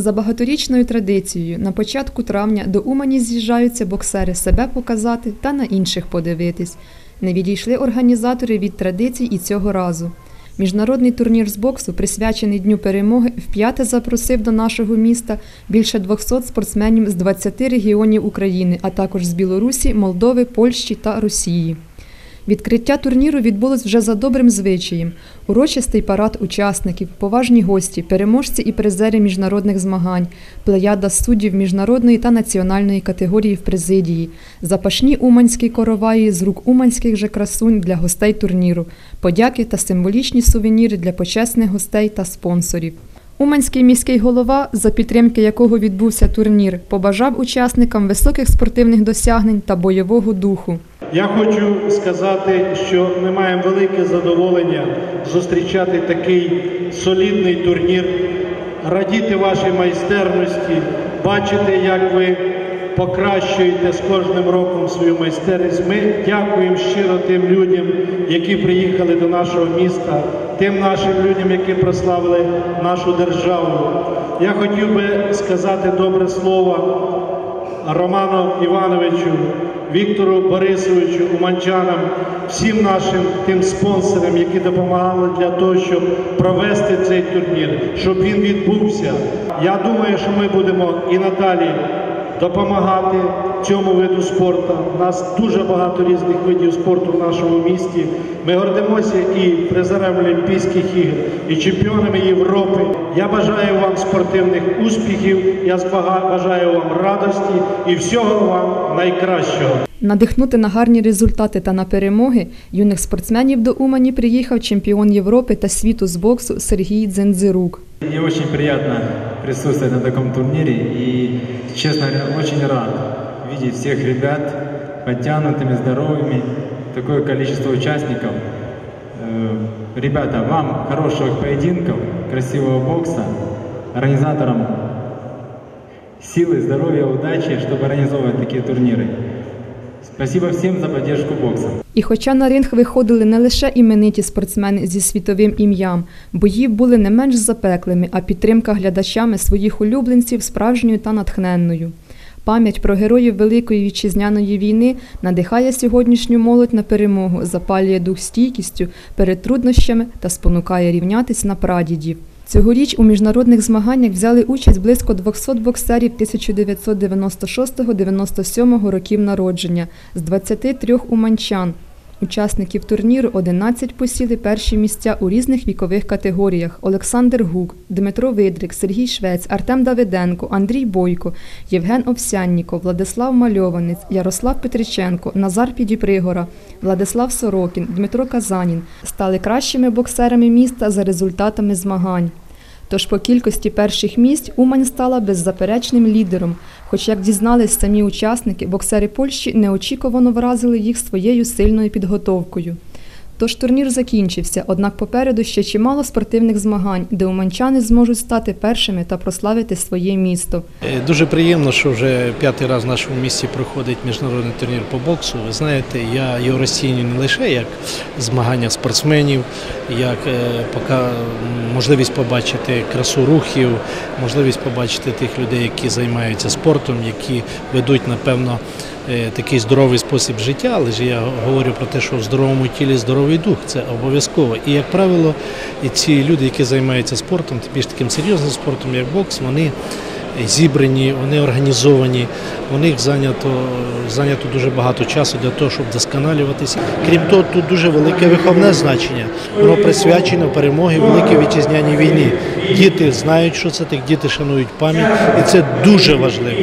За багаторічною традицією, на початку травня до Умані з'їжджаються боксери себе показати та на інших подивитись. Не відійшли організатори від традицій і цього разу. Міжнародний турнір з боксу, присвячений Дню перемоги, вп'яте запросив до нашого міста більше 200 спортсменів з 20 регіонів України, а також з Білорусі, Молдови, Польщі та Росії. Відкриття турніру відбулось вже за добрим звичаєм. Урочистий парад учасників, поважні гості, переможці і призери міжнародних змагань, плеяда суддів міжнародної та національної категорії в президії, запашні уманські короваї з рук уманських же красунь для гостей турніру, подяки та символічні сувеніри для почесних гостей та спонсорів. Уманський міський голова, за підтримки якого відбувся турнір, побажав учасникам високих спортивних досягнень та бойового духу. Я хочу сказати, що ми маємо велике задоволення зустрічати такий солідний турнір, радіти вашій майстерності, бачити, як ви покращуєте з кожним роком свою майстерність. Ми дякуємо щиро тим людям, які приїхали до нашого міста, тим нашим людям, які прославили нашу державу. Я хотів би сказати добре слово Роману Івановичу, Віктору Борисовичу, Уманчанам, всім нашим тим спонсорам, які допомагали для того, щоб провести цей турнір, щоб він відбувся. Я думаю, що ми будемо і надалі допомагати цьому виду спорту. У нас дуже багато різних видів спорту в нашому місті. Ми гордимося і призерами Олімпійських ігор, і чемпіонами Європи. Я бажаю вам спортивних успіхів, я бажаю вам радості і всього вам найкращого. Надихнути на гарні результати та на перемоги юних спортсменів до Умані приїхав чемпіон Європи та світу з боксу Сергій Дзензирук. Мне очень приятно присутствовать на таком турнире и, честно говоря, очень рад видеть всех ребят подтянутыми, здоровыми, такое количество участников. Э, Ребята, вам хороших поединков, красивого бокса, организаторам силы, здоровья, удачи, чтобы организовывать такие турниры. Спасибо всем за поддержку бокса. І хоча на ринг виходили не лише імениті спортсмени зі світовим ім'ям, бої були не менш запеклими, а підтримка глядачами своїх улюбленців справжньою та натхненною. Пам'ять про героїв Великої вітчизняної війни надихає сьогоднішню молодь на перемогу, запалює дух стійкістю перед труднощами та спонукає рівнятись на прадідів. Цьогоріч у міжнародних змаганнях взяли участь близько 200 боксерів 1996-97 років народження з 23 уманчан. Учасників турніру 11 посіли перші місця у різних вікових категоріях: Олександр Гук, Дмитро Видрик, Сергій Швець, Артем Давиденко, Андрій Бойко, Євген Овсянніков, Владислав Мальованець, Ярослав Петриченко, Назар Підіпригора, Владислав Сорокін, Дмитро Казанін стали кращими боксерами міста за результатами змагань. Тож по кількості перших місць Умань стала беззаперечним лідером. Хоч, як дізнались самі учасники, боксери Польщі неочікувано вразили їх своєю сильною підготовкою. Тож турнір закінчився, однак попереду ще чимало спортивних змагань, де уманчани зможуть стати першими та прославити своє місто. Е, Дуже приємно, що вже п'ятий раз в нашому місті проходить міжнародний турнір по боксу. Ви знаєте, я його розцінюю не лише як змагання спортсменів, як е, пока можливість побачити красу рухів, можливість побачити тих людей, які займаються спортом, які ведуть, напевно, такий здоровий спосіб життя, але ж я говорю про те, що в здоровому тілі здоровий дух це обов'язково. І як правило, і ці люди, які займаються спортом, більш таким серйозним спортом, як бокс, вони зібрані, вони організовані, у них зайнято, зайнято дуже багато часу для того, щоб вдосконалюватися. Крім того, тут дуже велике виховне значення. Воно присвячено перемоги Великій Вітчизняній війні. Діти знають, що це так, діти шанують пам'ять, і це дуже важливо.